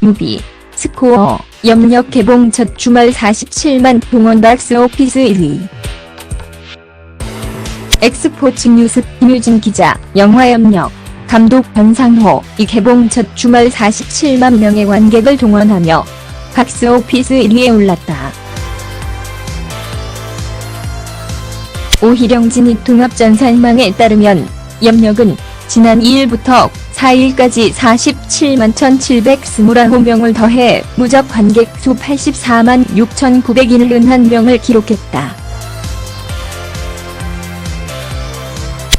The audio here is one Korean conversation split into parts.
무비, 스코어, 염력 개봉 첫 주말 47만 동원 박스오피스 1위. 엑스포츠 뉴스 김유진 기자, 영화 염력, 감독 변상호, 이 개봉 첫 주말 47만 명의 관객을 동원하며 박스오피스 1위에 올랐다. 오희령 진익 통합 전산망에 따르면 염력은 지난 2일부터 4일까지 47만 1729명을 더해 무적 관객 수 84만 6971명을 기록했다.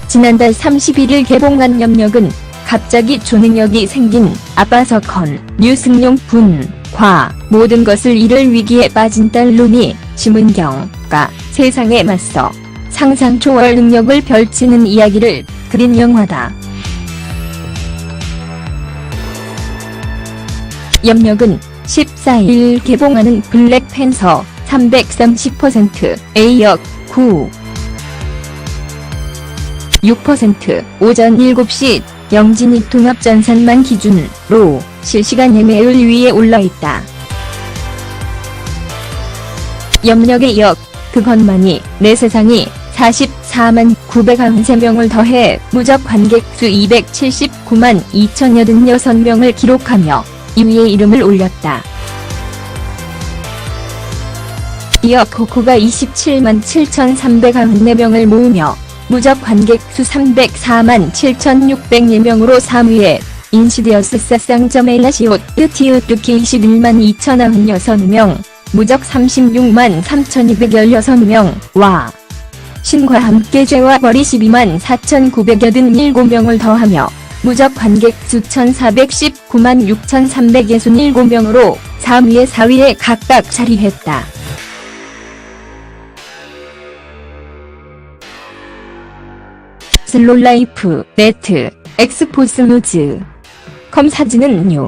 지난달 31일 개봉한 염력은 갑자기 초능력이 생긴 아빠석헌, 류승용 분, 과, 모든 것을 잃을 위기에 빠진 딸 루니, 심은경가 세상에 맞서 상상 초월 능력을 펼치는 이야기를 그린 영화다. 염력은 14일 개봉하는 블랙팬서 330% A역 9 6% 오전 7시 영진익 통합전산만 기준으로 실시간 예매율 위에 올라있다. 염력의 역, 그것만이 내 세상이 44만 993명을 더해 무적 관객 수 279만 2086명을 기록하며 2위의 이름을 올렸다. 이어 코코가 27만 7,394명을 모으며 무적 관객 수 304만 7,604명으로 3위에 인시디어스 사상점 엘라시오 뜨티우뜨키 21만 2,096명, 무적 36만 3,216명, 와. 신과 함께 죄와 벌이 12만 4,987명을 더하며 무적 관객 수 1,419만 6,367명으로 3위에 4위에 각각 자리했다. 슬롯라이프, 네트, 엑스포스 뉴즈. 컴 사진은 뉴.